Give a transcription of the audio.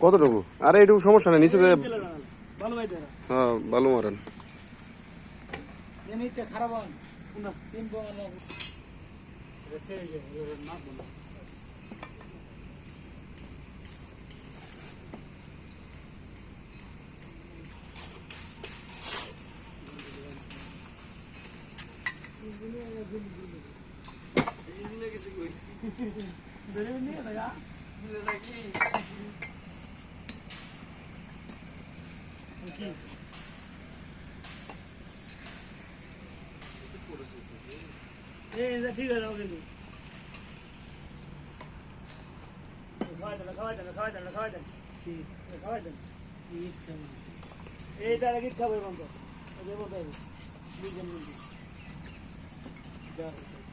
কতটুকু? আরে এটুকু সমস্যা নেই নিচে হ্যাঁ ভালো মারেন। খারাপ ঠিক আছে ওকে খাওয়াই দেন খাওয়াই দেন খাওয়াই দেন খাওয়াই দেন খাওয়াই দেন এইটা আগে খাবে বন্ধ ওদের বলতে does.